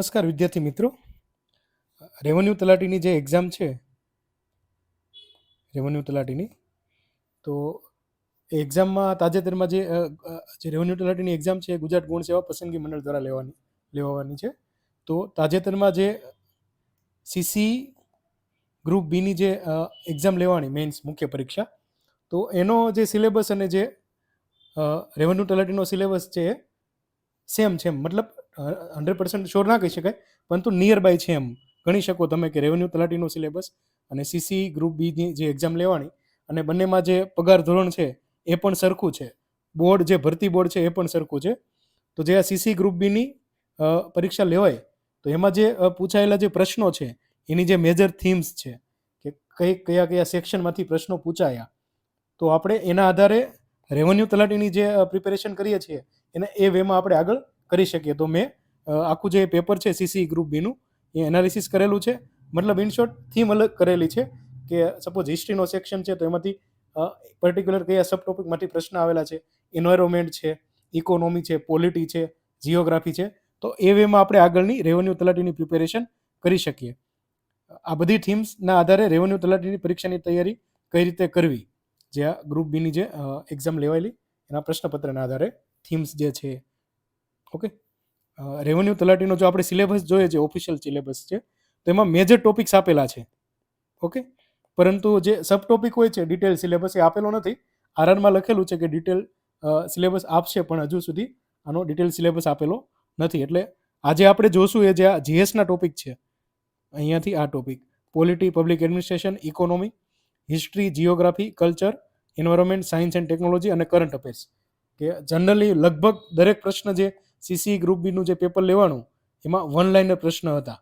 નમસ્કાર વિદ્યાર્થી મિત્રો. રેવન્યુ તલાટીની જે એક્ઝામ છે રેવન્યુ તલાટીની, તો એક્ઝામમાં તાજેતરમાં જે રેવન્યુ તલાટીની એક્ઝામ છે ગુજરાત ગુણ સેવા પસંદગી મંડળ દ્વારા લેવાની લેવાની છે. તો તાજેતરમાં જે સીસી ગ્રુપ બીની જે એક્ઝામ લેવાની મેન્સ મુખ્ય પરીક્ષા, તો એનો જે સિલેબસ અને જે રેવન્યુ તલાટીનો સિલેબસ છે સેમ છે મતલબ હંડ્રેડ પર્સન્ટ શ્યોર ના કહી શકાય, પરંતુ નિયર બાય છે એમ. ગણી શકો તમે કે રેવન્યુ તલાટીનો સિલેબસ અને સીસી ગ્રુપ બીની જે એક્ઝામ લેવાની અને બંનેમાં જે પગાર ધોરણ છે એ પણ સરખું છે. બોર્ડ જે ભરતી બોર્ડ છે એ પણ સરખું છે. તો જે આ સીસી ગ્રુપ બીની પરીક્ષા લેવાય, તો એમાં જે પૂછાયેલા જે પ્રશ્નો છે, એની જે મેજર થીમ્સ છે, કે કઈ, કયા કયા સેક્શનમાંથી પ્રશ્નો પૂછાયા, તો આપણે એના આધારે રેવન્યુ તલાટીની જે પ્રિપેરેશન કરીએ છીએ, એને એ વેમાં આપણે આગળ કરી શકીએ. તો મેં આખું જે પેપર છે સીસી ગ્રુપ બીનું એ એનાલિસિસ કરેલું છે. મતલબ ઇન શોર્ટ થીમ અલગ કરેલી છે કે સપોઝ હિસ્ટ્રીનો સેક્શન છે તો એમાંથી પર્ટિક્યુલર કયા સબ ટોપિકમાંથી પ્રશ્ન આવેલા છે એન્વાયરોમેન્ટ છે ઇકોનોમી છે પોલિટી છે જિયોગ્રાફી છે, તો એ વેમાં આપણે આગળની રેવન્યુ તલાટીની પ્રિપેરેશન કરી શકીએ. આ બધી થીમ્સના આધારે રેવન્યુ તલાટીની પરીક્ષાની તૈયારી કઈ રીતે કરવી, જે આ ગ્રુપ બીની જે એક્ઝામ લેવાયેલી, એના પ્રશ્નપત્રના આધારે થીમ્સ જે છે ઓકે રેવન્યુ તલાટીનો જો આપણે સિલેબસ જોઈએ છે ઓફિશિયલ સિલેબસ છે, તો એમાં મેજર ટોપિક્સ આપેલા છે. ઓકે પરંતુ જે સબ ટોપિક હોય છે ડિટેલ સિલેબસ એ આપેલો નથી. આરઆરમાં લખેલું છે કે ડિટેલ સિલેબસ આપશે પણ હજુ સુધી આનો ડિટેલ સિલેબસ આપેલો નથી. એટલે આજે આપણે જોશું એ જે આ જીએસના ટોપિક છે. અહીંયાથી આ topic polity public administration economy history geography culture environment science and technology અને કરંટ અફેર્સ કે જનરલી લગભગ દરેક પ્રશ્ન જે સીસી ગ્રુપ બીનું જે પેપર લેવાનું, એમાં વન લાઇનર પ્રશ્ન હતા.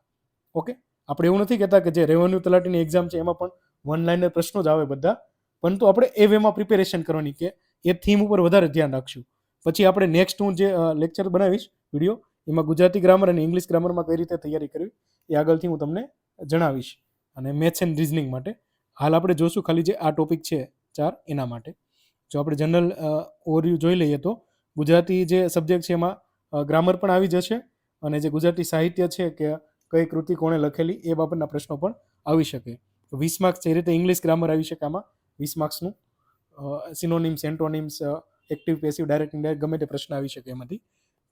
ઓકે આપણે એવું નથી કહેતા કે જે રેવન્યુ તલાટીની એક્ઝામ છે, એમાં પણ વન લાઇનર પ્રશ્નો જ આવે બધા. પરંતુ આપણે એ વેમાં પ્રિપેરેશન કરવાની કે એ થીમ ઉપર વધારે ધ્યાન રાખશું. પછી આપણે નેક્સ્ટ હું જે લેક્ચર બનાવીશ વીડિયો એમાં ગુજરાતી ગ્રામર અને ઇંગ્લિશ ગ્રામરમાં કઈ રીતે તૈયારી કરવી, એ આગળથી હું તમને જણાવીશ. અને મેથ્સ એન્ડ રિઝનિંગ માટે. હાલ આપણે જોશું ખાલી જે આ ટોપિક છે ચાર, એના માટે. જો આપણે જનરલ ઓવરવ્યૂ જોઈ લઈએ તો ગુજરાતી જે સબ્જેક્ટ છે એમાં ગ્રામર પણ આવી જશે અને જે ગુજરાતી સાહિત્ય છે કે કઈ કૃતિ કોણે લખેલી એ બાબતના પ્રશ્નો પણ આવી શકે. વીસ માર્ક્સ જે રીતે ઇંગ્લિશ ગ્રામર આવી શકે આમાં, વીસ માર્ક્સનું synonyms antonyms active passive direct indirect ગમે તે પ્રશ્ન આવી શકે એમાંથી.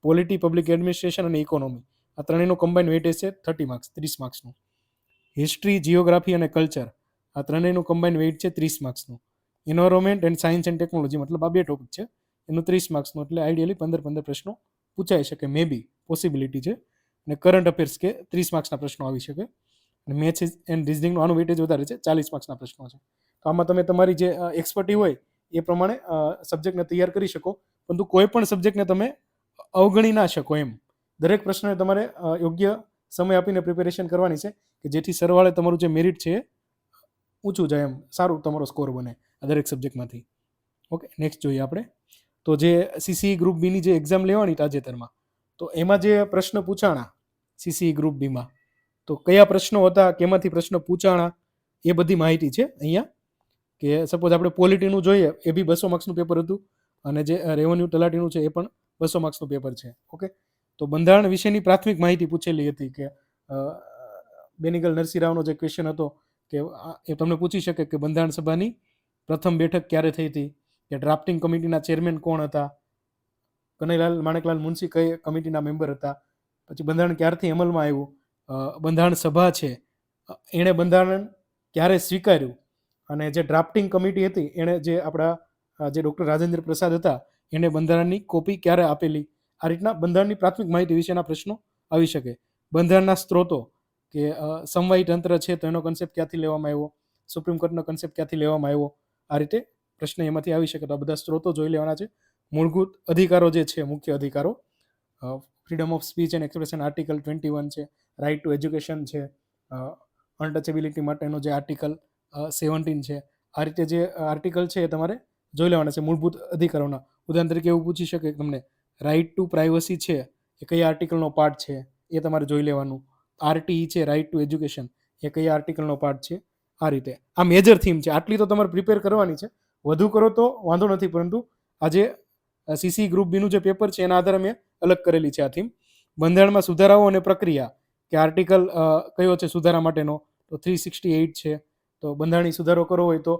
પોલિટી પબ્લિક એડમિનિસ્ટ્રેશન અને ઇકોનોમી આ ત્રણેયનું કમ્બાઇન વેટેજ છે થર્ટી માર્ક્સ ત્રીસ માર્ક્સનું હિસ્ટ્રી જિયોગ્રાફી અને કલ્ચર આ ત્રણેયનું કમ્બાઇન વેઇટ છે ત્રીસ માર્ક્સનું environment and science and technology મતલબ આ બે ટોપિક છે. એનું ત્રીસ માર્ક્સનું એટલે આઈડિયલી પંદર પંદર પ્રશ્નો પૂછાઈ શકે મે બી પોસિબિલિટી છે. અને કરંટ અફેર્સ કે ત્રીસ માર્ક્સના પ્રશ્નો આવી શકે. અને મેથ્સ એન્ડ રિઝનિંગનો આનું વેટેજ વધારે છે, ચાલીસ માર્ક્સના પ્રશ્નો છે. તો આમાં તમે તમારી જે એક્સપર્ટી હોય, એ પ્રમાણે સબ્જેક્ટને તૈયાર કરી શકો. પરંતુ કોઈ પણ સબ્જેક્ટને તમે અવગણી ના શકો એમ. દરેક પ્રશ્નને તમારે યોગ્ય સમય આપીને પ્રિપેરેશન કરવાની છે કે જેથી સરવાળે તમારું જે મેરિટ છે એ ઊંચું જાય એમ. સારું તમારો સ્કોર બને આ દરેક સબ્જેક્ટમાંથી ઓકે નેક્સ્ટ જોઈએ આપણે. તો જે સીસી ગ્રુપ બીની જે એક્ઝામ લેવાની તાજેતરમાં, તો એમાં જે પ્રશ્ન પૂછાણા સીસી ગ્રુપ બીમાં તો કયા પ્રશ્નો હતા, કેમાંથી પ્રશ્ન પૂછાણા, એ બધી માહિતી છે અહીંયા. કે સપોઝ આપણે પોલિટીનું જોઈએ, એ બી બસો માર્ક્સનું પેપર હતું, અને જે રેવન્યુ તલાટીનું છે એ પણ બસો માર્ક્સનું પેપર છે. ઓકે? તો બંધારણ વિશેની પ્રાથમિક માહિતી પૂછેલી હતી કે બેનિગલ નરસિંહરાવનો જે ક્વેશ્ચન હતો, કે એ તમને પૂછી શકે કે બંધારણ સભાની પ્રથમ બેઠક ક્યારે થઈ હતી? કે ડ્રાફ્ટિંગ કમિટીના ચેરમેન કોણ હતા? કનૈલાલ, માણેકલાલ મુનશી કઈ કમિટીના મેમ્બર હતા? પછી બંધારણ ક્યારથી અમલમાં આવ્યું? બંધારણ સભા છે. એણે બંધારણ ક્યારે સ્વીકાર્યું? અને જે ડ્રાફ્ટિંગ કમિટી હતી, એણે જે આપણા જે ડૉક્ટર રાજેન્દ્ર પ્રસાદ હતા એણે બંધારણની કોપી ક્યારે આપેલી? આ રીતના બંધારણની પ્રાથમિક માહિતી વિશેના પ્રશ્નો આવી શકે. બંધારણના સ્ત્રોતો કે સમવાયી તંત્ર છે, તો એનો કન્સેપ્ટ ક્યાંથી લેવામાં આવ્યો? સુપ્રીમ કોર્ટનો કન્સેપ્ટ ક્યાંથી લેવામાં આવ્યો? આ રીતે પ્રશ્ન એમાંથી આવી શકે તો આ બધા સ્ત્રોતો જોઈ લેવાના છે. મૂળભૂત અધિકારો જે છે, મુખ્ય અધિકારો freedom of speech and expression article twenty one છે રાઇટ ટુ એજ્યુકેશન છે અનટચેબિલિટી માટેનો જે આર્ટિકલ સેવન્ટીન છે. આ રીતે જે આર્ટિકલ છે એ તમારે જોઈ લેવાના છે મૂળભૂત અધિકારોના. ઉદાહરણ તરીકે એવું પૂછી શકે તમને રાઇટ ટુ પ્રાઇવસી છે એ કયા આર્ટિકલનો પાર્ટ છે એ તમારે જોઈ લેવાનું. આરટીઈ છે રાઇટ ટુ એજ્યુકેશન એ કયા આર્ટિકલનો પાર્ટ છે આ રીતે. આ મેજર થીમ છે. આટલી તો તમારે પ્રિપેર કરવાની છે. વધુ કરો તો વાંધો નથી, પરંતુ આજે સીસી ગ્રુપ બીનું જે પેપર છે, એના આધારે મેં અલગ કરેલી છે આ થીમ બંધારણમાં સુધારાઓ અને પ્રક્રિયા. કે આર્ટિકલ કયો છે સુધારા માટેનો? તો થ્રી સિક્સટી એઇટ છે. તો બંધારણી સુધારો કરવો હોય તો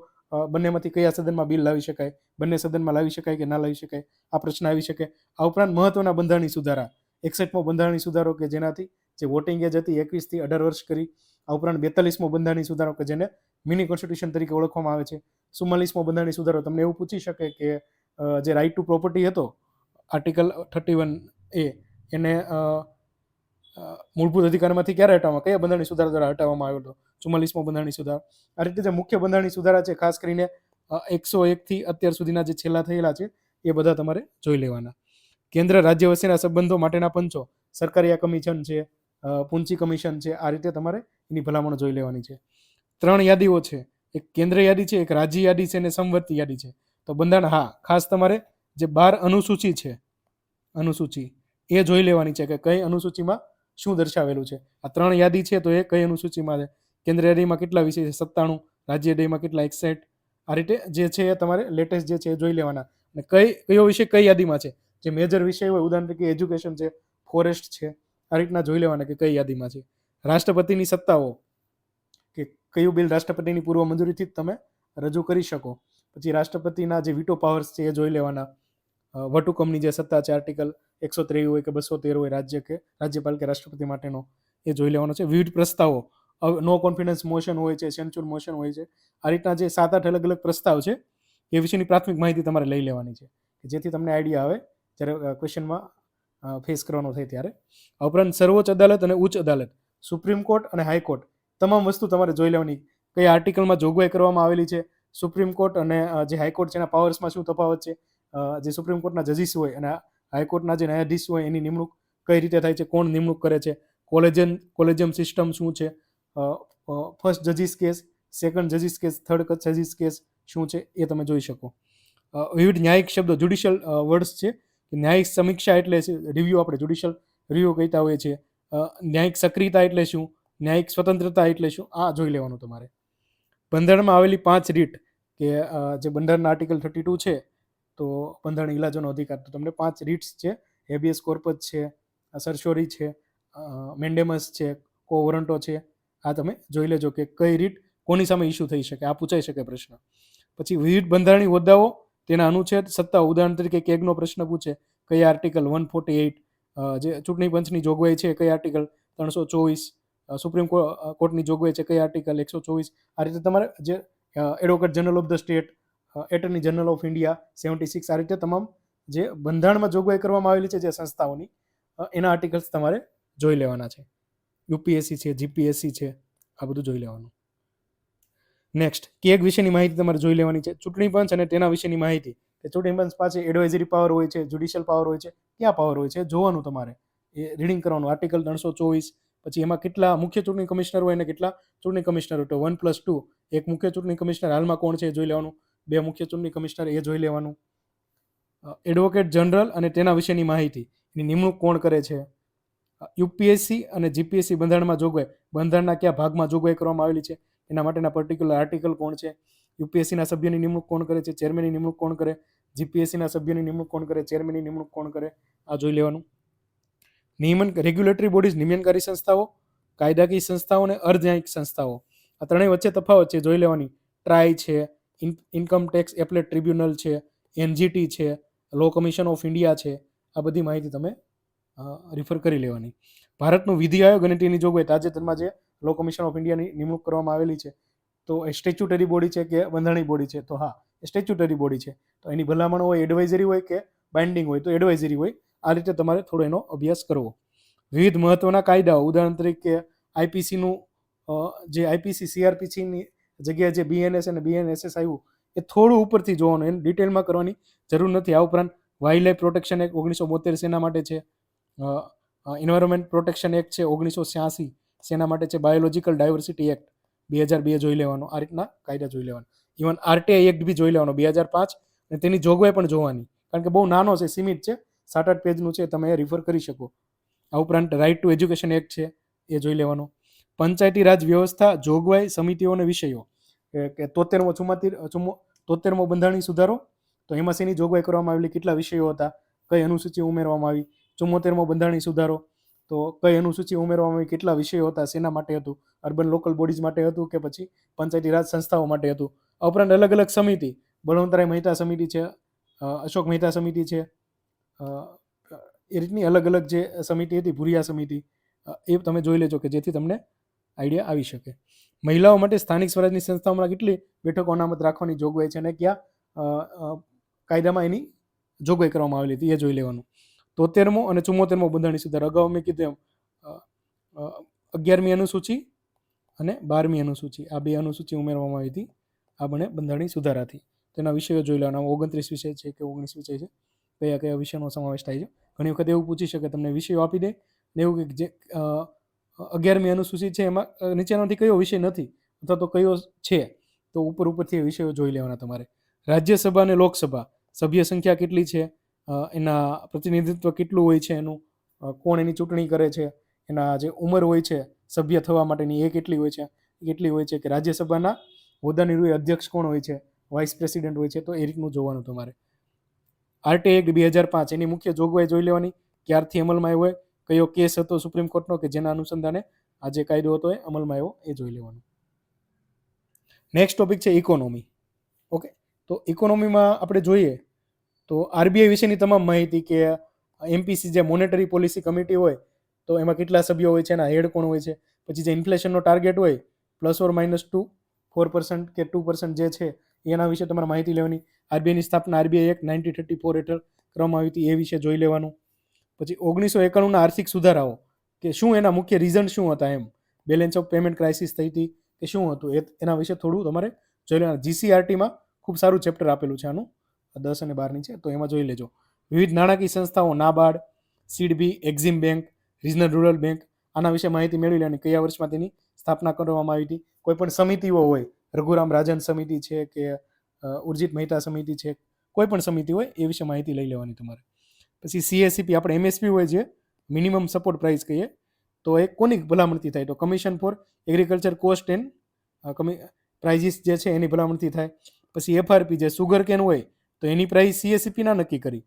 બંનેમાંથી કયા સદનમાં બિલ લાવી શકાય? બંને સદનમાં લાવી શકાય કે ના લાવી શકાય? આ પ્રશ્ન આવી શકે. આ ઉપરાંત મહત્વના બંધારણી સુધારા. એકસઠમો બંધારણી સુધારો કે જેનાથી જે વોટિંગ એજ હતી, એકવીસથી અઢાર વર્ષ કરી. આ ઉપરાંત બેતાલીસમો બંધારણી સુધારો કે જેને મિની કોન્સ્ટિટ્યુશન તરીકે ઓળખવામાં આવે છે. ચુમ્માલીસમો બંધારણીય સુધારો. તમને એવું પૂછી શકે કે જે રાઇટ ટુ પ્રોપર્ટી હતો આર્ટિકલ થર્ટી વન એ, એને મૂળભૂત અધિકારમાંથી ક્યારે હટાવવામાં, કયા બંધારણીય સુધારા દ્વારા હટાવવામાં આવ્યો હતો? ચુમ્માલીસમો બંધારણીય સુધારો. આ રીતે જે મુખ્ય બંધારણીય સુધારા છે, ખાસ કરીને એકસો એકથી અત્યાર સુધીના જે છેલ્લા થયેલા છે, એ બધા તમારે જોઈ લેવાના. કેન્દ્ર રાજ્ય વચ્ચેના સંબંધો માટેના પંચો, સરકારી આ કમિશન છે પૂંચી કમિશન છે, આ રીતે તમારે એની ભલામણો જોઈ લેવાની છે. ત્રણ યાદીઓ છે. એક કેન્દ્ર યાદી છે, એક રાજ્ય યાદી છે અને સંવર્તી યાદી છે. તો બંધારણ, હા, ખાસ તમારે જે બાર અનુસૂચિ છે, અનુસૂચિ, એ જોઈ લેવાની છે કે કઈ અનુસૂચિમાં શું દર્શાવેલું છે. આ ત્રણ યાદી છે તો એ કઈ અનુસૂચિમાં છે? કેન્દ્ર યાદીમાં કેટલા વિષય છે? સત્તાણું, રાજ્ય યાદીમાં કેટલા? એકસઠ. આ રીતે જે છે એ તમારે લેટેસ્ટ જે છે એ જોઈ લેવાના. અને કઈ, કયો વિષય કઈ યાદીમાં છે? જે મેજર વિષય હોય, ઉદાહરણ તરીકે એજ્યુકેશન છે ફોરેસ્ટ છે, આ રીતના જોઈ લેવાના કે કઈ યાદીમાં છે. રાષ્ટ્રપતિની સત્તાઓ કયું બિલ રાષ્ટ્રપતિની પૂર્વ મંજૂરીથી જ તમે રજૂ કરી શકો. પછી રાષ્ટ્રપતિના જે વિટો પાવર્સ છે એ જોઈ લેવાના. વટુકમની જે સત્તા છે આર્ટિકલ એકસો ત્રેવીસ હોય કે બસો તેર હોય, રાજ્ય કે રાજ્યપાલ કે રાષ્ટ્રપતિ માટેનો, એ જોઈ લેવાનો છે. વિવિધ પ્રસ્તાવો. નો કોન્ફિડન્સ મોશન હોય છે સેન્ચુર મોશન હોય છે. આ રીતના જે સાત આઠ અલગ અલગ પ્રસ્તાવ છે, એ વિશેની પ્રાથમિક માહિતી તમારે લઈ લેવાની છે. જેથી તમને આઈડિયા આવે, જ્યારે ક્વેશ્ચનમાં ફેસ કરવાનો થાય ત્યારે. ઉપરાંત સર્વોચ્ચ અદાલત અને ઉચ્ચ અદાલત. સુપ્રીમ કોર્ટ અને હાઈકોર્ટ તમામ વસ્તુ તમારે જોઈ લેવાની. કઈ આર્ટિકલમાં જોગવાઈ કરવામાં આવેલી છે સુપ્રીમ કોર્ટ અને જે હાઈકોર્ટ છે, એના પાવર્સમાં શું તફાવત છે જે સુપ્રીમ કોર્ટના જજીસ હોય અને હાઈકોર્ટના જે ન્યાયાધીશ હોય એની નિમણૂક કઈ રીતે થાય છે, કોણ નિમણૂક કરે છે કોલેજન કોલેજિયમ સિસ્ટમ શું છે first જજીસ case second જજીસ case third જજીસ case શું છે, એ તમે જોઈ શકો. વિવિધ ન્યાયિક શબ્દો જ્યુડિશિયલ વર્ડ્સ છે ન્યાયિક સમીક્ષા એટલે રિવ્યૂ આપણે જ્યુડિશિયલ રિવ્યૂ કહેતા હોઈએ છીએ ન્યાયિક સક્રિયતા એટલે શું ન્યાયિક સ્વતંત્રતા એટલે શું? આ જોઈ લેવાનું તમારે. બંધારણમાં આવેલી પાંચ રીટ કે જે બંધારણના આર્ટિકલ થર્ટી ટુ છે, તો બંધારણ ઇલાજોનો અધિકાર, તો તમને પાંચ રીટ્સ છે. હેબિયસ કોર્પસ છે સરશોરી છે મેન્ડેમસ છે કો છે. આ તમે જોઈ લેજો કે કઈ રીટ કોની સામે ઇસ્યુ થઈ શકે, આ પૂછાઈ શકે પ્રશ્ન. પછી વિવિધ બંધારણીય હોદ્દાઓ, તેના અનુચ્છેદ, સત્તા ઉદાહરણ તરીકે કેગનો પ્રશ્ન પૂછે કઈ આર્ટિકલ વન ફોર્ટી એઇટ જે ચૂંટણી પંચની જોગવાઈ છે કઈ આર્ટિકલ ત્રણસો ચોવીસ સુપ્રીમ કોર્ટની જોગવાઈ છે કઈ આર્ટિકલ એકસો ચોવીસ. આ રીતે તમારે જે advocate general of the state attorney general of India seventy six આ રીતે તમામ જે બંધારણમાં જોગવાઈ કરવામાં આવેલી છે જે સંસ્થાઓની એના આર્ટિકલ્સ તમારે જોઈ લેવાના છે. યુપીએસસી છે જીપીએસસી છે, આ બધું જોઈ લેવાનું. નેક્સ્ટ કેગ વિશેની માહિતી તમારે જોઈ લેવાની છે. ચૂંટણી પંચ અને તેના વિશેની માહિતી. ચૂંટણી પંચ પાસે એડવાઇઝરી પાવર હોય છે જ્યુડિશિયલ પાવર હોય છે, ક્યાં પાવર હોય છે, જોવાનું તમારે. એ રીડિંગ કરવાનું. આર્ટિકલ ત્રણસો ચોવીસ પછી એમાં કેટલા મુખ્ય ચૂંટણી કમિશનર હોય અને કેટલા ચૂંટણી કમિશનર હોય? તો વન પ્લસ ટુ, એક મુખ્ય ચૂંટણી કમિશનર હાલમાં કોણ છે એ જોઈ લેવાનું. બે મુખ્ય ચૂંટણી કમિશનર એ જોઈ લેવાનું. એડવોકેટ જનરલ અને તેના વિશેની માહિતી. એની નિમણૂક કોણ કરે છે? યુપીએસસી અને જીપીએસસી બંધારણમાં જોગવાઈ. બંધારણના કયા ભાગમાં જોગવાઈ કરવામાં આવેલી છે? એના માટેના પર્ટિક્યુલર આર્ટિકલ કોણ છે? યુપીએસસીના સભ્યની નિમણૂક કોણ કરે છે? ચેરમેનની નિમણૂક કોણ કરે? જીપીએસસીના સભ્યની નિમણૂક કોણ કરે? ચેરમેનની નિમણૂક કોણ કરે? આ જોઈ લેવાનું. નિયમન રેગ્યુલેટરી બોડીઝ નિયમનકારી સંસ્થાઓ, કાયદાકીય સંસ્થાઓ અને અર્ધન્યાયિક સંસ્થાઓ. આ ત્રણેય વચ્ચે તફાવત છે, જોઈ લેવાની. ટ્રાય છે ઇન્કમ ટેક્સ એપ્લેટ ટ્રિબ્યુનલ છે એનજીટી છે લો કમિશન ઓફ ઇન્ડિયા છે. આ બધી માહિતી તમે રિફર કરી લેવાની. ભારતનું વિધિ આયોગ અને તેની જોગવાઈ તાજેતરમાં જે લો કમિશન ઓફ ઇન્ડિયાની નિમણૂક કરવામાં આવેલી છે, તો એ સ્ટેચ્યુટરી બોડી છે કે બંધારણી બોડી છે? તો હા સ્ટેચ્યુટરી બોડી છે. તો એની ભલામણ હોય એડવાઇઝરી હોય કે બાઇન્ડિંગ હોય? તો એડવાઇઝરી હોય. આ રીતે તમારે થોડો એનો અભ્યાસ કરવો. વિવિધ મહત્વના કાયદાઓ, ઉદાહરણ તરીકે આઈપીસીનું જે આઈપીસી સીઆરપીસીની જગ્યાએ જે બીએનએસ અને બીએનએસએસ આવ્યું, એ થોડું ઉપરથી જોવાનું, એને ડિટેલમાં કરવાની જરૂર નથી. આ ઉપરાંત વાઇલ્ડ લાઇફ પ્રોટેક્શન એક્ટ ઓગણીસો બોતેર શેના માટે છે. ઇન્વાયરમેન્ટ પ્રોટેક્શન એક્ટ છે ઓગણીસો છ્યાસી શેના માટે છે. બાયોલોજિકલ ડાયવર્સિટી એક્ટ બે હજાર બે જોઈ લેવાનો. આ રીતના કાયદા જોઈ લેવાના. ઇવન આરટીઆઈ એક્ટ બી જોઈ લેવાનો બે હજાર પાંચ. અને તેની જોગવાઈ પણ જોવાની. કારણ કે બહુ નાનો છે, સીમિત છે. સાત આઠ પેજનું છે, તમે રિફર કરી શકો. આ ઉપરાંત રાઇટ ટુ એજ્યુકેશન એક્ટ છે, એ જોઈ લેવાનો. પંચાયતી રાજ વ્યવસ્થા, જોગવાઈ સમિતિઓ વિષયો. કે- તોતેરમો ચુમ્માતીર ચુમ્મો તોતેરમો બંધારણીય સુધારો, તો એમાં શેની જોગવાઈ કરવામાં આવેલી, કેટલા વિષયો હતા, કઈ અનુસૂચિ ઉમેરવામાં આવી, ચુમ્મોતેરમો બંધારણીય સુધારો, તો કઈ અનુસૂચિ ઉમેરવામાં આવી, કેટલા વિષયો હતા, શેના માટે હતું, અર્બન લોકલ બોડીઝ માટે હતું કે પછી પંચાયતી રાજ સંસ્થાઓ માટે હતું. ઉપરાંત અલગ અલગ સમિતિ, બળવંતરાય મહેતા સમિતિ છે અશોક મહેતા સમિતિ છે એ રીતની અલગ અલગ જે સમિતિ હતી, ભૂરિયા સમિતિ એ તમે જોઈ લેજો કે જેથી તમને આઈડિયા આવી શકે. મહિલાઓ માટે સ્થાનિક સ્વરાજની સંસ્થાઓમાં કેટલી બેઠકો અનામત રાખવાની જોગવાઈ છે અને ક્યાં કાયદામાં એની જોગવાઈ કરવામાં આવેલી હતી એ જોઈ લેવાનું. તોતેરમો અને ચુમ્મોતેરમો બંધારણી સુધાર. અગાઉ મેં કીધું એમ અગિયારમી અનુસૂચિ અને બારમી અનુસૂચિ. આ બે અનુસૂચિ ઉમેરવામાં આવી હતી. આ બને બંધારણી સુધારાથી તેના વિષયો જોઈ લેવાના. ઓગણત્રીસ વિષય છે કે ઓગણીસ વિષય છે? કયા કયા વિષયનો સમાવેશ થાય છે. ઘણી વખત એવું પૂછી શકે, તમને વિષયો આપી દે. ને એવું કે જે અગિયારમી અનુસૂચિ છે એમાં નીચેનાથી કયો વિષય નથી, અથવા તો કયો છે, તો ઉપર ઉપરથી એ વિષયો જોઈ લેવાના તમારે. રાજ્યસભા અને લોકસભા, સભ્ય સંખ્યા કેટલી છે? એના પ્રતિનિધિત્વ કેટલું હોય છે એનું? કોણ એની ચૂંટણી કરે છે? એના જે ઉંમર હોય છે, સભ્ય થવા માટેની એ કેટલી હોય છે? કેટલી હોય છે કે રાજ્યસભાના હોદ્દાની રૂએ અધ્યક્ષ કોણ હોય છે? વાઇસ પ્રેસિડેન્ટ હોય છે? તો એ રીતનું જોવાનું તમારે. આરટી એક્ટ બે હજાર પાંચ, એની મુખ્ય જોગવાઈ જોઈ લેવાની. ક્યારથી અમલમાં આવ્યો કયો કેસ હતો સુપ્રીમ કોર્ટનો કે જેના અનુસંધાને આ જે કાયદો હતો એ અમલમાં આવ્યો એ જોઈ લેવાનું. નેક્સ્ટ ટોપિક છે ઇકોનોમી ઓકે તો ઇકોનોમીમાં આપણે જોઈએ તો આરબીઆઈ વિશેની તમામ માહિતી કે એમપીસી જે મોનેટરી પોલિસી કમિટી હોય, તો એમાં કેટલા સભ્યો હોય છે એના હેડ કોણ હોય છે? પછી જે ઇન્ફ્લેશનનો ટાર્ગેટ હોય plus or minus two four percent કે ટુ પર્સન્ટ જે છે, એના વિશે તમારે માહિતી લેવાની. આરબીઆઈની સ્થાપના આરબીઆઈ એક નાઇન્ટીન થર્ટી ફોર હેઠળ કરવામાં આવી હતી, એ વિશે જોઈ લેવાનું. પછી ઓગણીસો એકાણુંના આર્થિક સુધારાઓ, કે શું એના મુખ્ય રીઝન શું હતા એમ? બેલેન્સ ઓફ પેમેન્ટ ક્રાઇસિસ થઈ હતી, કે શું હતું? એ, એના વિશે થોડું તમારે જોઈ લેવાનું. જીસીઆરટીમાં ખૂબ સારું ચેપ્ટર આપેલું છે આનું દસ અને બારની છે, તો એમાં જોઈ લેજો. વિવિધ નાણાકીય સંસ્થાઓ, NABARD, SIDBI, EXIM bank, regional rural bank, આના વિશે માહિતી મેળવી લેવાની. કયા વર્ષમાં તેની સ્થાપના કરવામાં આવી હતી? કોઈ પણ સમિતિઓ હોય, રઘુરામ રાજન સમિતિ છે કે ઉર્જિત મહેતા સમિતિ છે, કોઈ પણ સમિતિ હોય એ વિશે માહિતી લઈ લેવાની તમારે. પછી સીએસસીપી આપણે એમએસપી હોય છે મિનિમમ સપોર્ટ પ્રાઇસ કહીએ, તો એ કોની ભલામણથી થાય? તો commission for agriculture cost and કમી પ્રાઇઝિસ જે છે એની ભલામણથી થાય. પછી એફઆરપી જે સુગર કેન હોય, તો એની પ્રાઇસ સીએસસીપીના નક્કી કરી.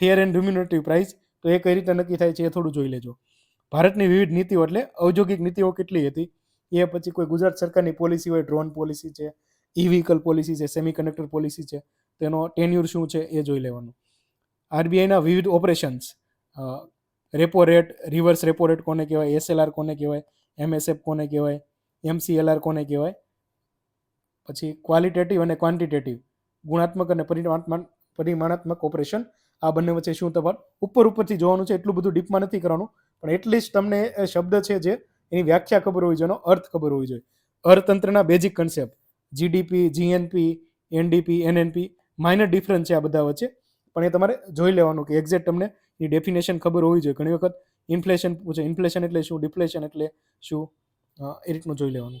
ફેર એન્ડ રિમ્યુનેટિવ પ્રાઇસ તો એ કઈ રીતે નક્કી થાય છે એ થોડું જોઈ લેજો. ભારતની વિવિધ નીતિઓ એટલે ઔદ્યોગિક નીતિઓ કેટલી હતી? એ પછી કોઈ ગુજરાત સરકારની પોલિસી હોય ડ્રોન પોલિસી છે ઈ વ્હીકલ પોલિસી છે સેમી કન્ડક્ટર પોલિસી છે તેનો ટેન્યુર શું છે એ જોઈ લેવાનું. આરબીઆઈના વિવિધ operations repo rate reverse repo rate કોને કહેવાય એસએલઆર કોને કહેવાય એમએસએફ કોને કહેવાય એમસીએલઆર કોને કહેવાય, પછી ક્વોલિટેટિવ અને ક્વોન્ટિટેટિવ ગુણાત્મક અને પરિમાણાત્મક ઓપરેશન આ બંને વચ્ચે શું તફાવત ઉપર ઉપરથી જોવાનું છે, એટલું બધું ડીપમાં નથી કરવાનું, પણ એટલીસ્ટ તમને શબ્દ છે જે, એની વ્યાખ્યા ખબર હોવી જોઈએ, એનો અર્થ ખબર હોવી જોઈએ. અર્થતંત્રના basic concept GDP GNP NDP NNP minor difference છે આ બધા વચ્ચે. પણ એ તમારે જોઈ લેવાનું કે એક્ઝેક્ટ તમને એ ડેફિનેશન ખબર હોવી જોઈએ. ઘણી વખત ઇન્ફ્લેશન પૂછે ઇન્ફ્લેશન એટલે શું ડિફ્લેશન એટલે શું? એ રીતનું જોઈ લેવાનું.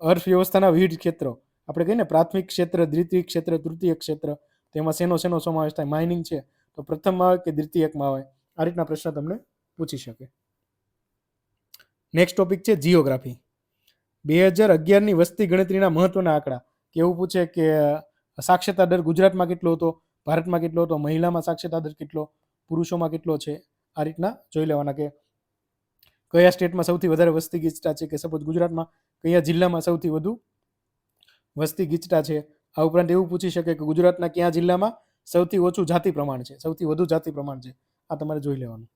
અર્થવ્યવસ્થાના વિવિધ ક્ષેત્રો. આપણે કહીએ ને, પ્રાથમિક ક્ષેત્ર, દ્વિતીય ક્ષેત્ર, તૃતીય ક્ષેત્ર. તેમાં શેનો શેનો સમાવેશ થાય? માઇનિંગ છે. તો પ્રથમમાં આવે કે દ્વિતીયકમાં આવે? આ રીતના પ્રશ્ન તમને પૂછી શકે. નેક્સ્ટ ટોપિક છે જીઓગ્રાફી બે હજાર અગિયારની વસ્તી ગણતરીના મહત્વના આંકડા. કે એવું પૂછે કે સાક્ષરતા દર ગુજરાતમાં કેટલો હતો, ભારતમાં કેટલો હતો, મહિલામાં સાક્ષરતા દર કેટલો, પુરુષોમાં કેટલો છે? આ રીતના જોઈ લેવાના કે કયા સ્ટેટમાં સૌથી વધારે વસ્તી ગીચતા છે કે સપોઝ ગુજરાતમાં કયા જિલ્લામાં સૌથી વધુ વસ્તી ગીચતા છે? આ ઉપરાંત એવું પૂછી શકે કે ગુજરાતના કયા જિલ્લામાં સૌથી ઓછું જાતિ પ્રમાણ છે, સૌથી વધુ જાતિ પ્રમાણ છે? આ તમારે જોઈ લેવાનું.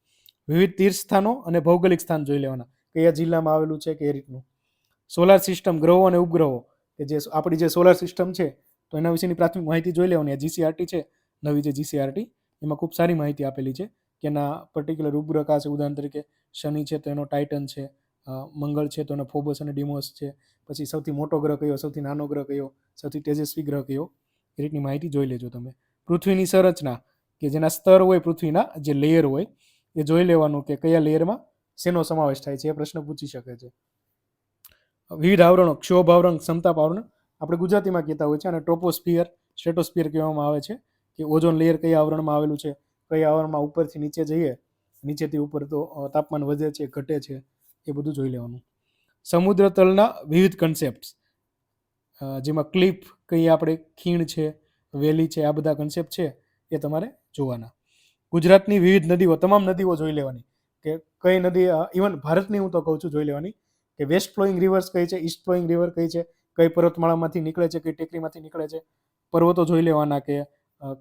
વિવિધ તીર્થ સ્થાનો અને ભૌગોલિક સ્થાન જોઈ લેવાના. કયા જિલ્લામાં આવેલું છે કે એ રીતનું. સોલાર સિસ્ટમ ગ્રહો અને ઉપગ્રહો. કે જે આપણી જે સોલાર સિસ્ટમ છે, તો એના વિશેની પ્રાથમિક માહિતી જોઈ લેવાની. આ જીસીઆરટી છે, નવી જે જીસીઆરટી એમાં ખૂબ સારી માહિતી આપેલી છે કે એના પર્ટિક્યુલર ઉપગ્રહ છે, ઉદાહરણ તરીકે શનિ છે, તો એનો ટાઇટન છે મંગળ છે, તો એનો ફોબસ અને ડિમોસ છે, પછી સૌથી મોટો ગ્રહ કયો, સૌથી નાનો ગ્રહ કયો, સૌથી તેજસ્વી ગ્રહ કયો, એ રીતની માહિતી જોઈ લેજો તમે. પૃથ્વીની સંરચના, કે જેના સ્તર હોય પૃથ્વીના, જે લેયર હોય, એ જોઈ લેવાનું કે કયા લેયરમાં શેનો સમાવેશ થાય છે, એ પ્રશ્ન પૂછી શકે છે. વિવિધ આવરણો, ક્ષોભ આવરણ ક્ષમતા આવરણ આપણે ગુજરાતીમાં કહેતા હોય છે અને ટ્રોપોસ્ફિયર સ્ટ્રેટોસ્ફિયર કહેવામાં આવે છે કે ઓઝોન લેયર કયા આવરણમાં આવેલું છે કયા આવરણમાં ઉપરથી નીચે જઈએ, નીચેથી ઉપર તો તાપમાન વધે છે, ઘટે છે, એ બધું જોઈ લેવાનું. સમુદ્ર તલના વિવિધ કન્સેપ્ટ જેમાં ક્લિફ કઈ આપણે ખીણ છે, વેલી છે, આ બધા કન્સેપ્ટ છે, એ તમારે જોવાના. ગુજરાતની વિવિધ નદીઓ, તમામ નદીઓ જોઈ લેવાની, કે કઈ નદી ઇવન ભારતની હું તો કહું છું જોઈ લેવાની કે વેસ્ટ ફ્લોઈંગ રિવર્સ કઈ છે, ઈસ્ટ ફ્લોઈંગ રિવર કઈ છે, કઈ પર્વતમાળામાંથી નીકળે છે, કઈ ટેકરીમાંથી નીકળે છે, પર્વતો જોઈ લેવાના કે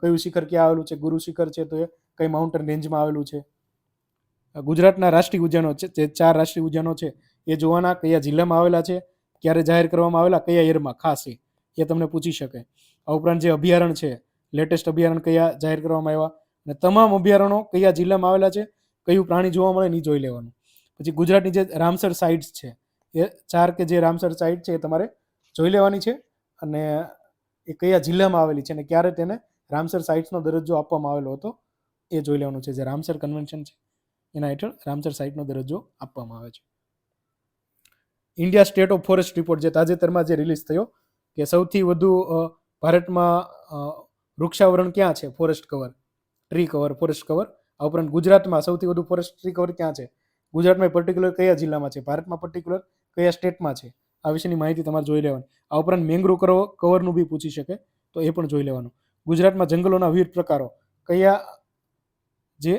કયું શિખર ક્યાં આવેલું છે, ગુરુ શિખર છે તો એ કઈ માઉન્ટેન રેન્જમાં આવેલું છે. ગુજરાતના રાષ્ટ્રીય ઉદ્યાનો છે, જે ચાર રાષ્ટ્રીય ઉદ્યાનો છે, એ જોવાના કયા જિલ્લામાં આવેલા છે, ક્યારે જાહેર કરવામાં આવેલા, કયા યરમાં ખાસ એ એ તમને પૂછી શકે. આ ઉપરાંત જે અભયારણ છે, લેટેસ્ટ અભયારણ કયા જાહેર કરવામાં આવ્યા અને તમામ અભયારણો કયા જિલ્લામાં આવેલા છે, કયું પ્રાણી જોવા મળે નહીં જોઈ લેવાનું. પછી ગુજરાતની જે રામસર સાઇટ્સ છે એ ચાર કે જે રામસર સાઇટ છે એ તમારે જોઈ લેવાની છે અને એ કયા જિલ્લામાં આવેલી છે અને ક્યારે તેને રામસર સાઇટ્સનો દરજ્જો આપવામાં આવેલો હતો એ જોઈ લેવાનું છે. જે રામસર કન્વેન્શન છે એના હેઠળ રામસર સાઇટનો દરજ્જો આપવામાં આવે છે. India state of forest report જે તાજેતરમાં જે રિલીઝ થયો કે સૌથી વધુ ભારતમાં વૃક્ષાવરણ ક્યાં છે? Forest cover tree cover forest cover આ ઉપરાંત ગુજરાતમાં સૌથી વધુ ફોરેસ્ટ ટ્રી કવર ક્યાં છે? ગુજરાતમાં પર્ટિક્યુલર કયા જિલ્લામાં છે? ભારતમાં પર્ટિક્યુલર કયા સ્ટેટમાં છે, આ વિશેની માહિતી તમારે જોઈ લેવાની. આ ઉપરાંત મેંગ્રો કરો કવરનું બી પૂછી શકે, તો એ પણ જોઈ લેવાનું. ગુજરાતમાં જંગલોના વિવિધ પ્રકારો, કયા જે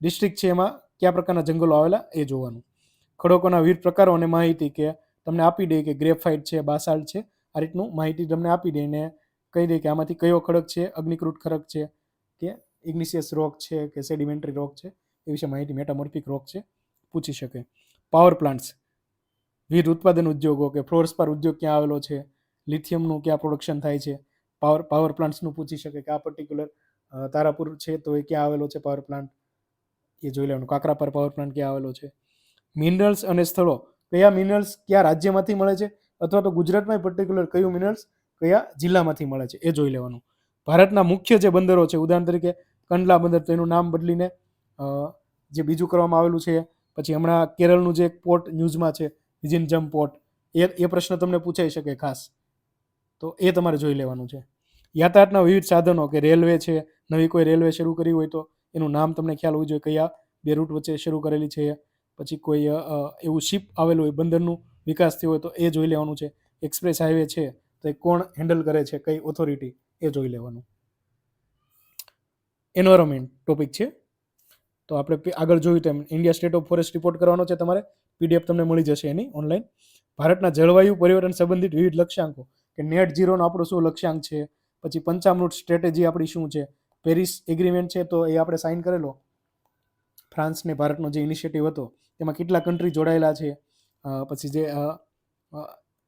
ડિસ્ટ્રિક્ટ છે એમાં, કયા પ્રકારના જંગલો આવેલા, એ જોવાનું. ખડકોના વિવિધ પ્રકારો અને માહિતી કે તમને આપી દે કે ગ્રેફાઇટ છે બાસાલ્ટ છે, આ રીતનું માહિતી તમને આપી દે ને કહી દે કે આમાંથી કયો ખડક છે, અગ્નિકૃત ખડક છે, કે ઇગ્નિશિયસ રોક છે, કે સેડિમેન્ટરી રોક છે, એ વિશે માહિતી મેટામોર્ફિક રોક છે, પૂછી શકે. પાવર પ્લાન્ટ્સ વિવિધ ઉત્પાદન ઉદ્યોગો કે ફ્લોરસ્પાર ઉદ્યોગ ક્યાં આવેલો છે? લિથિયમનું ક્યાં પ્રોડક્શન થાય છે? પાવર પાવર પ્લાન્ટ્સનું પૂછી શકે કે આ પર્ટિક્યુલર તારાપુર છે તો એ ક્યાં આવેલો છે પાવર પ્લાન્ટ એ જોઈ લેવાનું. કાકરા પર પાવર પ્લાન્ટ ક્યાં આવેલો છે? મિનરલ્સ અને સ્થળો. કયા મિનરલ્સ કયા રાજ્યમાંથી મળે છે? અથવા તો ગુજરાતમાં પર્ટિક્યુલર કયું મિનરલ્સ કયા જિલ્લામાંથી મળે છે? એ જોઈ લેવાનું. ભારતના મુખ્ય જે બંદરો છે, ઉદાહરણ તરીકે કંડલા બંદર તો એનું નામ બદલીને જે બીજું કરવામાં આવેલું છે, પછી હમણાં કેરળનું જે એક પોર્ટ ન્યૂઝમાં છે વિજિનજમ પોર્ટ એ એ પ્રશ્ન તમને પૂછાઈ શકે ખાસ. તો એ તમારે જોઈ લેવાનું છે. યાતાયાતના વિવિધ સાધનો કે રેલવે છે, નવી કોઈ રેલવે શરૂ કરી હોય તો એનું નામ તમને ખ્યાલ હોવું જોઈએ કયા બે રૂટ વચ્ચે શરૂ કરેલી છે, પછી કોઈ એવું શિપ આવેલું હોય બંદરનું વિકાસ થયો હોય તો એ જોઈ લેવાનું છે. એક્સપ્રેસ હાઈવે છે, તો એ કોણ હેન્ડલ કરે છે, કઈ ઓથોરિટી એ જોઈ લેવાનું. એન્વાયરમેન્ટ ટોપિક છે. તો આપણે આગળ જોયું તેમ India state of forest report કરવાનો છે તમારે. પીડીએફ તમને મળી જશે એની ઓનલાઈન ભારતના જળવાયુ પરિવર્તન સંબંધિત વિવિધ લક્ષ્યાંકો કે નેટ ઝીરોનો આપણો શું લક્ષ્યાંક છે? પછી પંચામૃત સ્ટ્રેટેજી આપણી શું છે? પેરિસ એગ્રીમેન્ટ છે તો એ આપણે સાઇન કરેલો. ફ્રાન્સ ને ભારતનો જે ઇનિશિયેટિવ હતો, તેમાં કેટલા કન્ટ્રી જોડાયેલા છે? પછી જે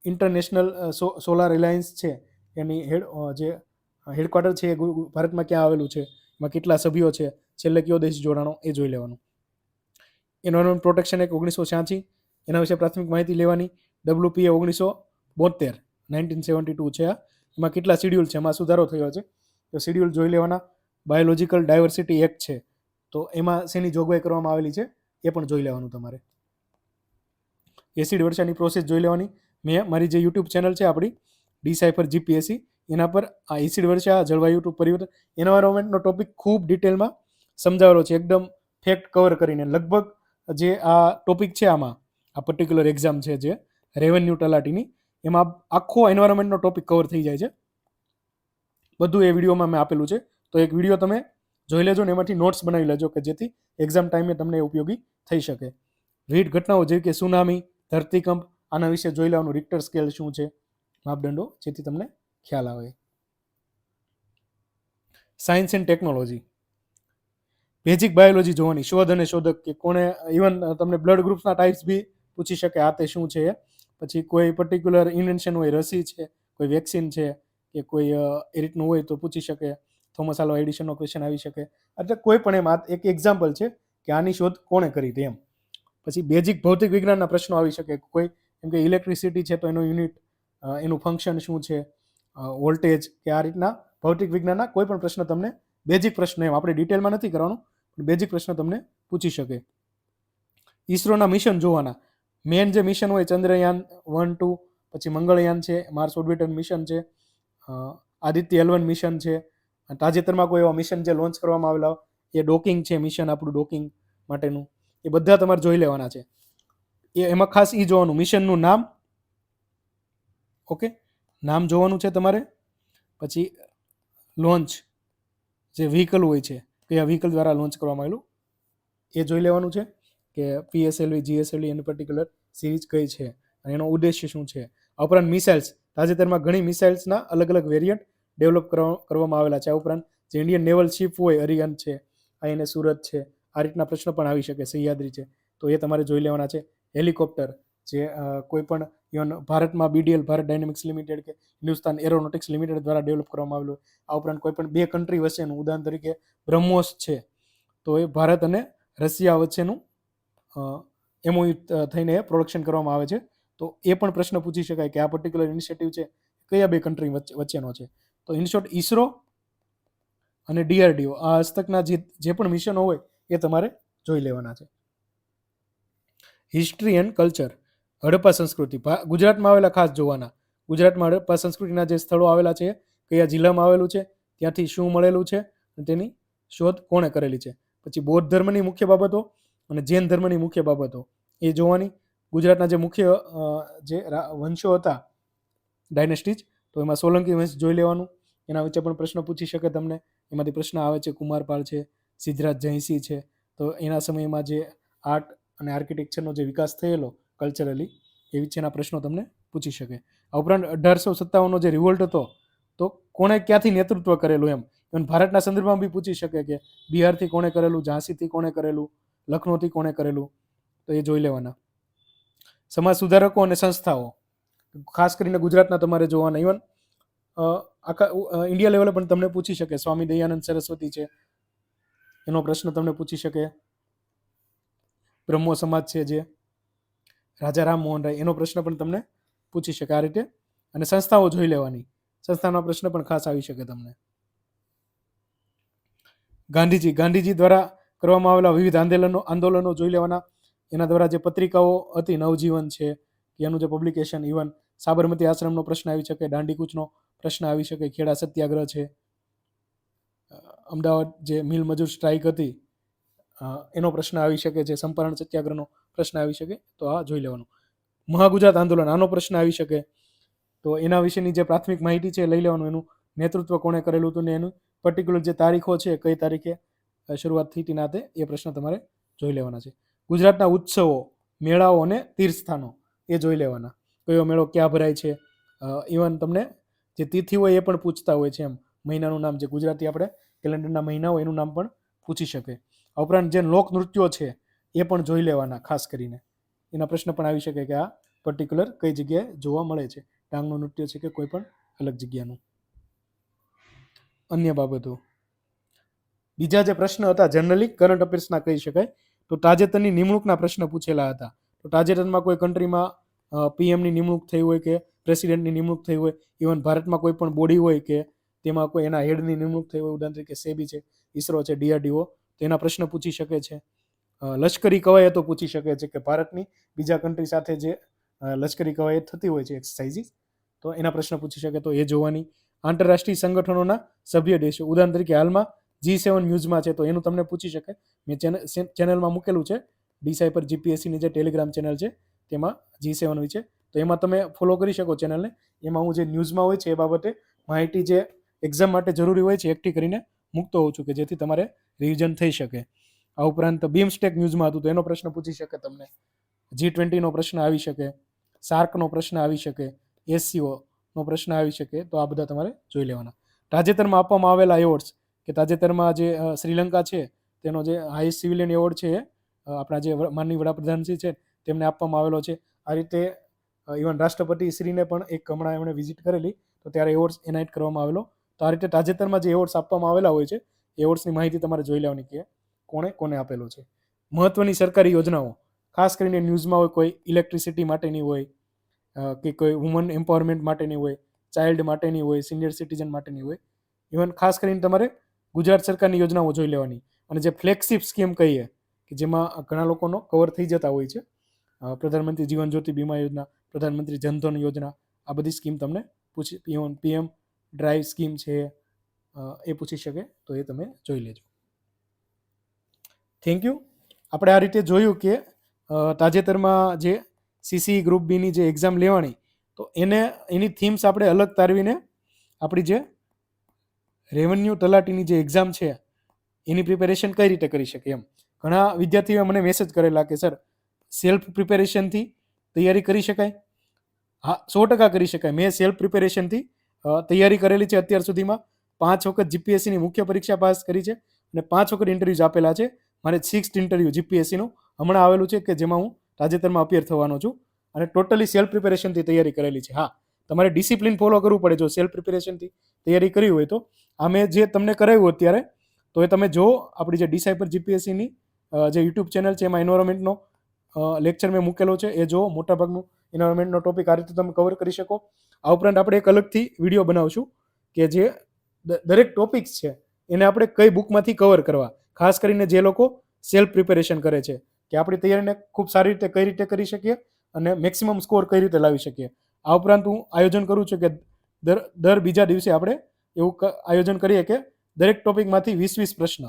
ઇન્ટરનેશનલ સોલાર રિલાયન્સ છે, એની હેડ જે હેડક્વાર્ટર છે એ ભારતમાં ક્યાં આવેલું છે? એમાં કેટલા સભ્યો છે? છેલ્લે કયો દેશ જોડાણો એ જોઈ લેવાનું. એન્વાયરમેન્ટ પ્રોટેક્શન એક ઓગણીસો છ્યાસી એના વિશે પ્રાથમિક માહિતી લેવાની. ડબ્લ્યુપીએ ઓગણીસો બોતેર નાઇન્ટીન સેવન્ટી ટુ છે આ. એમાં કેટલા શિડ્યુલ છે? એમાં સુધારો થયો છે. તો શિડ્યુલ જોઈ લેવાના. બાયોલોજિકલ ડાયવર્સિટી એક્ટ છે. તો એમાં શેની જોગવાઈ કરવામાં આવેલી છે? એ પણ જોઈ લેવાનું તમારે. એસિડ વર્ષાની પ્રોસેસ જોઈ લેવાની. મેં મારી જે યુટ્યુબ ચેનલ છે આપણી ડીસાઇફર જીપીએસસી, એના પર આ એસિડ વર્ષા, જળવાયુ પરિવર્તન એન્વાયરમેન્ટનો ટોપિક ખૂબ ડિટેલમાં સમજાવેલો છે, એકદમ ફેક્ટ કવર કરીને. લગભગ જે આ ટોપિક છે આમાં, આ પર્ટિક્યુલર એક્ઝામ છે જે રેવન્યુ તલાટીની, એમાં આખો એન્વાયરમેન્ટનો ટોપિક કવર થઈ જાય છે. બધું એ વિડીયોમાં મેં આપેલું છે. તો એક વીડિયો તમે જોઈ લેજો ને એમાંથી નોટ્સ બનાવી લેજો કે જેથી એક્ઝામ ટાઈમે તમને ઉપયોગી થઈ શકે. વિવિધ ઘટનાઓ જેવી કે સુનામી ધરતીકંપ, આના વિશે જોઈ લેવાનું. રિક્ટર સ્કેલ શું છે? માપદંડો, જેથી તમને ખ્યાલ આવે. Science and technology basic biology જોવાની, શોધ અને શોધક કે કોણે ઇવન તમને બ્લડ ગ્રુપ્સના ટાઈપ્સ બી પૂછી શકે આ તે શું છે. પછી કોઈ પર્ટિક્યુલર ઇન્વેન્શન હોય, રસી છે, કોઈ વેક્સિન છે, કે કોઈ એ રીતનું હોય તો પૂછી શકે. થોમસ આલ્વા એડિશનનો ક્વેશ્ચન આવી શકે. એટલે કોઈ પણ એમ એક એક્ઝામ્પલ છે કે આની શોધ કોણે કરી હતી એમ. પછી બેઝિક ભૌતિક વિજ્ઞાનના પ્રશ્નો આવી શકે. કોઈ કેમ કે ઇલેક્ટ્રિસિટી છે તો એનું યુનિટ એનું ફંક્શન શું છે? વોલ્ટેજ કે આ રીતના ભૌતિક વિજ્ઞાનના કોઈ પણ પ્રશ્ન તમને બેઝિક પ્રશ્ન એમ આપણે ડિટેલમાં નથી કરવાનું. બેઝિક પ્રશ્ન તમને પૂછી શકે. ઈસરોના મિશન જોવાના. મેન જે મિશન હોય ચંદ્રયાન વન, ટુ, પછી મંગળયાન છે, માર્સ ઓર્બિટર મિશન છે આદિત્ય એલવન મિશન છે તાજેતરમાં કોઈ એવા મિશન જે લોન્ચ કરવામાં આવેલા એ ડોકિંગ છે, મિશન આપણું ડોકિંગ માટેનું. એ બધા તમારે જોઈ લેવાના છે. એ, એમાં ખાસ એ જોવાનું. મિશનનું નામ. ઓકે? નામ જોવાનું છે તમારે. પછી લોન્ચ જે વ્હીકલ હોય છે કયા વ્હીકલ દ્વારા લોન્ચ કરવામાં આવેલું. એ જોઈ લેવાનું છે કે પીએસએલવી જીએસએલવી એની પર્ટિક્યુલર સિરીઝ કઈ છે અને એનો ઉદ્દેશ્ય શું છે. આ ઉપરાંત મિસાઇલ્સ તાજેતરમાં ઘણી મિસાઇલ્સના અલગ અલગ વેરિયન્ટ ડેવલપ કરવામાં આવેલા છે. આ ઉપરાંત જે ઇન્ડિયન નેવલ શિપ હોય અરિયન છે આઈએનએસ સુરત છે, આ રીતના પ્રશ્ન પણ આવી શકે સહ્યાદ્રી છે. તો એ તમારે જોઈ લેવાના છે. હેલિકોપ્ટર જે કોઈ પણ ઇવન ભારતમાં બીડીએલ ભારત ડાયનેમિક્સ લિમિટેડ કે હિન્દુસ્તાન એરોનોટિક્સ લિમિટેડ દ્વારા ડેવલપ કરવામાં આવેલું આ ઉપરાંત કોઈ પણ બે કન્ટ્રી વચ્ચેનું, ઉદાહરણ તરીકે બ્રહ્મોસ છે, તો એ ભારત અને રશિયા વચ્ચેનું એમઓયુ થઈને પ્રોડક્શન કરવામાં આવે છે. તો એ પણ પ્રશ્ન પૂછી શકાય કે આ પર્ટિક્યુલર ઇનિશિયેટિવ છે, કયા બે કન્ટ્રી વચ્ચે, વચ્ચેનો છે? તો ઇન શોર્ટ ઈસરો અને ડીઆરડીઓ આ હસ્તકના જે જે પણ મિશનો હોય, એ તમારે જોઈ લેવાના છે. હિસ્ટ્રી એન્ડ કલ્ચર હડપ્પા સંસ્કૃતિ. ગુજરાતમાં આવેલા ખાસ જોવાના. ગુજરાતમાં હડપ્પા સંસ્કૃતિના જે સ્થળો આવેલા છે, કયા જિલ્લામાં આવેલું છે, ત્યાંથી શું મળેલું છે અને તેની શોધ કોણે કરેલી છે. પછી બૌદ્ધ ધર્મની મુખ્ય બાબતો અને જૈન ધર્મની મુખ્ય બાબતો. એ જોવાની ગુજરાતના જે મુખ્ય જે વંશો હતા ડાયનેસ્ટીજ તો એમાં સોલંકી વંશ જોઈ લેવાનું. એના વિશે પણ પ્રશ્ન પૂછી શકે તમને. એમાંથી પ્રશ્ન આવે છે, કુમારપાળ છે, સિદ્ધરાજ જયસિંહ છે. તો એના સમયમાં જે આર્ટ અને આર્કિટેક્ચરનો જે વિકાસ થયેલો કલ્ચરલી એ વિશેના પ્રશ્નો તમને પૂછી શકે. આ ઉપરાંત અઢારસો સત્તાવનનો જે રિવોલ્ટ હતો, તો કોણે ક્યાંથી નેતૃત્વ કરેલું એમ? ઇવન ભારતના સંદર્ભમાં બી પૂછી શકે કે બિહારથી કોણે કરેલું, ઝાંસીથી કોણે કરેલું, લખનૌથી કોણે કરેલું? તો એ જોઈ લેવાના. સમાજ સુધારકો અને સંસ્થાઓ. ખાસ કરીને ગુજરાતના તમારે જોવાના. ઇવન આખા ઇન્ડિયા લેવલે પણ તમને પૂછી શકે. સ્વામી દયાનંદ સરસ્વતી છે. એનો પ્રશ્ન તમને પૂછી શકે. બ્રહ્મો સમાજ છે જે. રાજા રામ મોહન રાય, એનો પ્રશ્ન પણ તમને પૂછી શકે આ રીતે. અને સંસ્થાઓ જોઈ લેવાની. સંસ્થાનો પ્રશ્ન પણ ખાસ આવી શકે તમને. ગાંધીજી ગાંધીજી દ્વારા કરવામાં આવેલા વિવિધ આંદોલનો આંદોલનો જોઈ લેવાના. એના દ્વારા જે પત્રિકાઓ હતી, નવજીવન છે એનું જે પબ્લિકેશન ઇવન સાબરમતી આશ્રમનો પ્રશ્ન આવી શકે, દાંડીકૂચનો પ્રશ્ન આવી શકે, ખેડા સત્યાગ્રહ છે. અમદાવાદ જે મિલ મજૂર સ્ટ્રાઇક હતી એનો પ્રશ્ન આવી શકે છે સંપરણ સત્યાગ્રહનો પ્રશ્ન આવી શકે, તો આ જોઈ લેવાનું. મહાગુજરાત આંદોલન, આનો પ્રશ્ન આવી શકે. તો એના વિશેની જે પ્રાથમિક માહિતી છે લઈ લેવાનું, એનું નેતૃત્વ કોણે કરેલું હતું ને એનું પર્ટિક્યુલર જે તારીખો છે, કઈ તારીખે શરૂઆત થઈ હતી નાતે એ પ્રશ્ન તમારે જોઈ લેવાના છે. ગુજરાતના ઉત્સવો, મેળાઓ અને તીર્થસ્થાનો, એ જોઈ લેવાના. કયો મેળો ક્યાં ભરાય છે? ઇવન તમને જે તિથિ હોય એ પણ પૂછતા હોય છે એમ. મહિનાનું નામ જે ગુજરાતી આપણે, કેલેન્ડરના મહિના હોય એનું નામ પણ પૂછી શકે. ઉપરાંત જે લોક નૃત્યો છે એ પણ જોઈ લેવાના, ખાસ કરીને. એના પ્રશ્ન પણ આવી શકે કે આ પર્ટિક્યુલર કઈ જગ્યાએ જોવા મળે છે? ડાંગનું નૃત્ય છે કે કોઈ પણ અલગ જગ્યાનું? અન્ય બાબતો. બીજા જે પ્રશ્ન હતા જનરલી કરંટ અફેર્સના કહી શકાય. તો તાજેતરની નિમણૂકના પ્રશ્ન પૂછેલા હતા. તો તાજેતરમાં કોઈ કન્ટ્રીમાં પીએમની નિમણૂક થઈ હોય કે પ્રેસિડેન્ટની નિમણૂક થઈ હોય ઇવન ભારતમાં કોઈ પણ બોડી હોય કે તેમાં કોઈ એના હેડની નિમણૂક થઈ હોય, ઉદાહરણ તરીકે સેબી છે, ઈસરો છે, ડીઆરડીઓ તો એના પ્રશ્ન પૂછી શકે છે. લશ્કરી કવાયતો પૂછી શકે છે કે ભારતની બીજા કન્ટ્રી સાથે જે લશ્કરી કવાયત થતી હોય છે એક્સરસાઇઝીસ તો એના પ્રશ્ન પૂછી શકે તો એ જોવાની. આંતરરાષ્ટ્રીય સંગઠનોના સભ્ય દેશો, ઉદાહરણ તરીકે હાલમાં જી સેવન ન્યૂઝમાં છે તો એનું તમને પૂછી શકે. મેં ચેનલ ચેનલમાં મૂકેલું છે. ડીસાઈ પર જીપીએસસીની જે ટેલિગ્રામ ચેનલ છે, તેમાં જી સેવન હોય છે. તો એમાં તમે ફોલો કરી શકો ચેનલને. એમાં હું જે ન્યૂઝમાં હોય છે એ બાબતે માહિતી જે એક્ઝામ માટે જરૂરી હોય છે, એકઠી કરીને મૂકતો હોઉં છું કે જેથી તમારે રિવિઝન થઈ શકે. આ ઉપરાંત બીમસ્ટેક ન્યૂઝમાં હતું, તો એનો પ્રશ્ન પૂછી શકે તમને. જી ટ્વેન્ટીનો પ્રશ્ન આવી શકે સાર્કનો પ્રશ્ન આવી શકે એસસીઓનો પ્રશ્ન આવી શકે, તો આ બધા તમારે જોઈ લેવાના. તાજેતરમાં આપવામાં આવેલા એવોર્ડ્સ કે તાજેતરમાં જે શ્રીલંકા છે, તેનો જે હાઈએસ્ટ સિવિલિયન એવોર્ડ છે આપણા જે માનનીય વડાપ્રધાનશ્રી છે, તેમને આપવામાં આવેલો છે. આ રીતે ઇવન રાષ્ટ્રપતિ શ્રીને પણ એક હમણાં એમણે વિઝિટ કરેલી, તો ત્યારે એવોર્ડ્સ એનાઇટ કરવામાં આવેલો. તો આ રીતે તાજેતરમાં જે એવોર્ડ્સ આપવામાં આવેલા હોય છે એવોર્ડ્સની માહિતી તમારે જોઈ લેવાની કે કોણે કોને આપેલો છે? મહત્વની સરકારી યોજનાઓ, ખાસ કરીને ન્યૂઝમાં હોય કોઈ ઇલેક્ટ્રિસિટી માટેની હોય કે કોઈ વુમન એમ્પાવરમેન્ટ માટેની હોય ચાઇલ્ડ માટેની હોય સિનિયર સિટીઝન માટેની હોય ઇવન ખાસ કરીને તમારે ગુજરાત સરકારની યોજનાઓ જોઈ લેવાની. અને જે ફ્લેગશિપ સ્કીમ કહીએ, કે જેમાં ઘણા લોકોનો કવર થઈ જતા હોય છે પ્રધાનમંત્રી જીવન જ્યોતિ બીમા યોજના, પ્રધાનમંત્રી જનધન યોજના, આ બધી સ્કીમ તમને પૂછી પીએમ ડ્રાઈવ સ્કીમ છે એ પૂછી શકે, તો એ તમે જોઈ લેજો. થેન્ક યુ આપણે આ રીતે જોયું કે તાજેતરમાં જે સીસી ગ્રુપ બીની જે એક્ઝામ લેવાની, તો એને, એની થીમ્સ આપણે અલગ તારવીને આપણી જે રેવન્યુ તલાટીની જે એક્ઝામ છે, એની પ્રિપેરેશન કઈ રીતે કરી શકીએ એમ. ઘણા વિદ્યાર્થીઓએ મને મેસેજ કરેલા કે, સર સેલ્ફ પ્રિપેરેશનથી તૈયારી કરી શકાય? હા, સો ટકા કરી શકાય. મેં સેલ્ફ પ્રિપેરેશનથી તૈયારી કરેલી છે અત્યાર સુધીમાં. પાંચ વખત જીપીએસસીની મુખ્ય પરીક્ષા પાસ કરી છે અને પાંચ વખત ઇન્ટરવ્યૂઝ આપેલા છે. મારે સિક્સ ઇન્ટરવ્યૂ જીપીએસસીનું હમણાં આવેલું છે કે જેમાં હું તાજેતરમાં અપિયર થવાનો છું અને ટોટલી સેલ્ફ પ્રિપેરેશનથી તૈયારી કરેલી છે. હા, તમારે ડિસિપ્લિન ફોલો કરવું પડે જો સેલ્ફ પ્રિપેરેશનથી તૈયારી કરી હોય તો. આ મેં જે તમને કરાવ્યું અત્યારે, તો એ તમે જો આપણી જે ડિસાઇપર જીપીએસસીની જે યુટ્યુબ ચેનલ છે એમાં એન્વાયરમેન્ટનો લેક્ચર મેં મૂકેલો છે, એ જો મોટાભાગનું એન્વાયરમેન્ટનો ટોપિક આ રીતે તમે કવર કરી શકો. આ ઉપરાંત આપણે એક અલગથી વીડિયો બનાવશું કે જે દરેક ટોપિક્સ છે, એને આપણે કઈ બુકમાંથી કવર કરવા. ખાસ કરીને જે લોકો સેલ્ફ પ્રિપેરેશન કરે છે કે આપણી તૈયારીને ખૂબ સારી રીતે કઈ રીતે કરી શકીએ અને મેક્સિમમ સ્કોર કઈ રીતે લાવી શકીએ. આ ઉપરાંત હું આયોજન કરું છું કે દર દર બીજા દિવસે આપણે એવું આયોજન કરીએ કે દરેક ટોપિકમાંથી વીસ વીસ પ્રશ્ન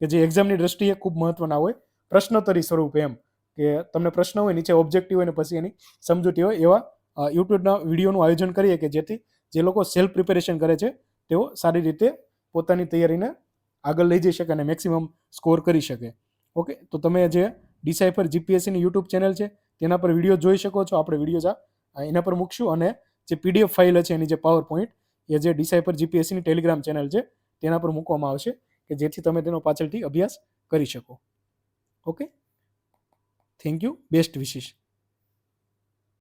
કે જે એક્ઝામની દ્રષ્ટિએ ખૂબ મહત્વના હોય, પ્રશ્નોત્તરી સ્વરૂપે એમ કે તમને પ્રશ્ન હોય, નીચે ઓબ્જેક્ટિવ હોય ને પછી એની સમજૂતી હોય એવા યુટ્યુબના વિડીયોનું આયોજન કરીએ કે જેથી જે લોકો સેલ્ફ પ્રિપેરેશન કરે છે તેઓ સારી રીતે પોતાની તૈયારીને આગળ લઈ જઈ શકે અને મેક્સિમમ સ્કોર કરી શકે. ઓકે તો તમે જે ડિસાઇફર જીપીએસસીની યુટ્યુબ ચેનલ છે, તેના પર વીડિયો જોઈ શકો છો. આપણે વીડિયો એના પર મૂકશું અને જે પીડીએફ ફાઇલ છે, એની જે પાવર પોઈન્ટ એ જે ડિસાઇફર જીપીએસસીની ટેલિગ્રામ ચેનલ છે, તેના પર મૂકવામાં આવશે કે જેથી તમે તેનો પાછળથી અભ્યાસ કરી શકો. Okay thank you best wishes